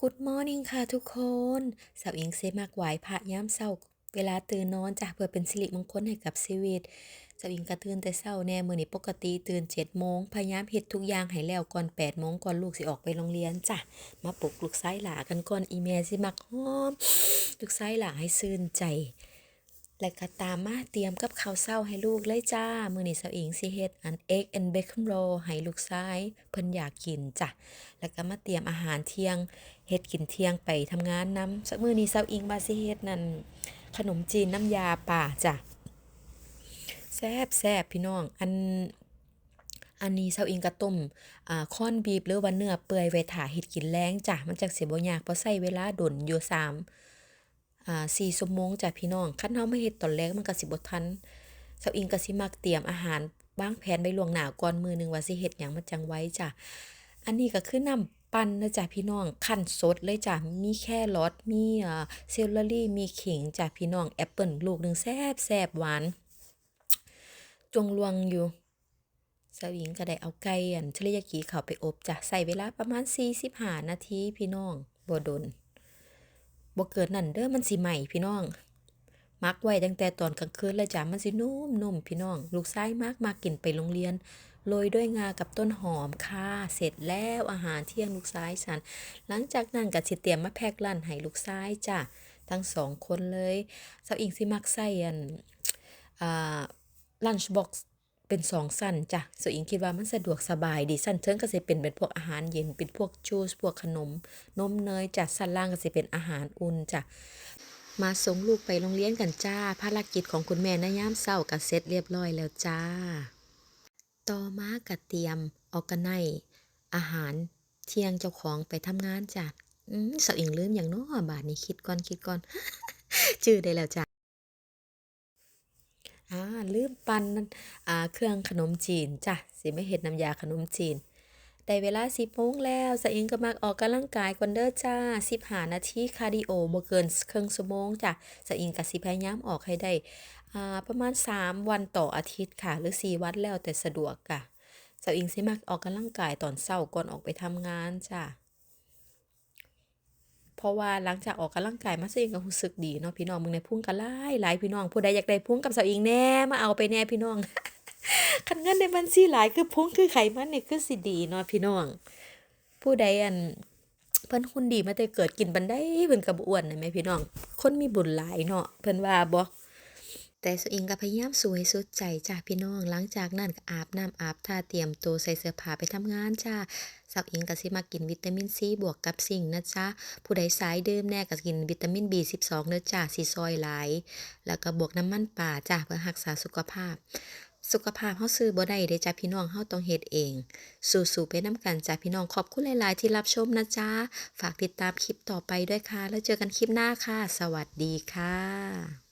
กูดมอร์นิ่งค่ะทุกคนสาวอิงเซมักไหวพระยามเช้าเวลาตื่นนอนจ้ะเพื่อเป็นสิริมงคลให้กับชีวิตสาวอิงกระตื่นแต่เช้าแน่มื้อนี้ปกติตื่นเจ็ดโมงพยายามเฮ็ดทุกอย่างให้แล้วก่อนแปดโมงก่อนลูกสิออกไปโรงเรียนจ้ะ มาปลุกลูกไส้หลากันก่อนอีเมลสิมักหอม ลูกไส้หลาให้ซื่นใจ แล้วก็ตามมาเตรียมกับข้าวเช้าให้ลูกเลยจ้า มื้อนี้สาวอิงสิเฮ็ดอัน Egg and Bacon Roll ให้ลูกชายเพิ่นอยากกินจ้ะ แล้วก็มาเตรียมอาหารเที่ยงเฮ็ดกินเที่ยงไปทำงานนำซะมื้อนี้สาวอิงว่าสิเฮ็ดนั่นขนมจีนน้ำยาป่าจ้ะแซ่บพี่น้อง อันอันนี้สาวอิงก็ต้มอ่า corned beef หรือว่าเนื้อเปื่อยไว้ท่าเฮ็ดกินแลงจ้ะ มันจั่งสิบ่ยากเพราะใช้เวลาดนอยู่3 อ่า4ชั่วโมงจ้ะพี่น้องคันเรามาเฮ็ดตอนแรกมันก็สิบ่ทันสาวอิงก็สิมักเตรียมอาหารวางแผนไว้ล่วงหน้าก่อนมือหนึ่งว่าสิเฮ็ดหยังมันจังไว้จ้ะอันนี้ก็คือน้ำปั่นเด้อจ้ะพี่น้องคั้นสดเลยจ้ะมีแครอทมีอ่าเซลลอรีมีขิงจ้ะพี่น้องแอปเปิลลูกหนึ่งแซ่บๆหวานจวงลวงอยู่สาวอิงก็ได้เอาไก่อันเทอริยากิเข้าไปอบจ้ะใช้เวลาประมาณ45นาทีพี่น้องบ่ดน บ่เกินนั้นเด้อมันสิไหม้พี่น้อง มักไว้ตั้งแต่ตอนกลางคืนเลยจ้ะมันสินุ่มๆพี่น้อง ลูกชายมักมักกินไปโรงเรียนโรยด้วยงากับต้นหอมค่ะ เสร็จแล้วอาหารเที่ยงลูกชายฉัน หลังจากนั้นก็สิเตรียมมาแพ็กลั้นให้ลูกชายจ้ะ ทั้ง2คนเลยสาวอิงสิมักใส่อันอ่า lunch box เป็น2ชั้นจ้ะสาวอิงคิดว่ามันสะดวกสบายดีชั้นเทิงก็สิเป็นเป็นพวกอาหารเย็นเป็นพวกจูสพวกขนม นมเนยจ้ะชั้นล่างก็สิเป็นอาหารอุ่นจ้ะมาส่งลูกไปโรงเรียนกันจ้า ภารกิจของคุณแม่ในยามเช้าก็เสร็จเรียบร้อยแล้วจ้า ต่อมาก็เตรียม organize อาหารเที่ยงเจ้าของไปทำงานจ้ะอืมสาวอิงลืมหยังน้อบาดนี้คิดก่อนคิดก่อนชื่อได้แล้วจ้ะอา ลืมปั่นอ่าเครื่องขนมจีนจ้ะสิมาเฮ็ดน้ำยาขนมจีนได้เวลา10โมงแล้วสาวอิงก็มักออกกำลังกายก่อนเด้อจ้า15นาทีคาร์ดีโอบ่เกินครึ่งชั่วโมงจ้ะสาวอิงก็สิพยายามออกให้ได้อ่าประมาณ 3 วันต่ออาทิตย์ค่ะ หรือ 4 วันแล้วแต่สะดวกค่ะสาวอิงสิมักออกกำลังกายตอนเช้าก่อนออกไปทำงานจ้ะ ราะว่าหลังจากออกกำลังกายมาสาวอิงก็รู้สึกดีเนาะพี่น้องมึงในพุ่งกันไล่หลายพี่น้องผู้ใดอยากได้พุ่งกับสาวอิงแน่มาเอาไปแน่พี่น้องคันเงินในบัญชีหลายคือพุ่งคือไขมันนี่คือสิดีเนาะพี่น้อง ผู้ใดอั่นเพิ่นคุณดีมาแต่เกิดกินบันไดเพิ่นก็บ่อ้วนนะแหมพี่น้อง คนมีบุญหลายเนาะเพิ่นว่าบ่ แต่สาวอิงก็พยายามสู้ให้สุดใจจ้ะพี่น้อง หลังจากนั้นก็อาบน้ำอาบท่าเตรียมตัวใส่เสื้อผ้าไปทำงานจ้ะสาวอิงก็สิมักกินวิตามินซีบวกกับซิงนะจ๊ะผู้ใดสายดื่มแน่ก็กินวิตามิน B12 เด้อจ้ะสิช่วยหลาย แล้วก็บวกน้ำมันปลาจ้ะเพื่อรักษาสุขภาพสุขภาพเราซื้อบ่ได้เดะจ้ะพี่น้องเราต้องเฮ็ดเอง สู้ๆไปนำกันจ้ะพี่น้องขอบคุณหลาย ๆ ที่รับชมนะจ๊ะฝากติดตามคลิปต่อไปด้วยค่ะ แล้วเจอกันคลิปหน้าค่ะ สวัสดีค่ะ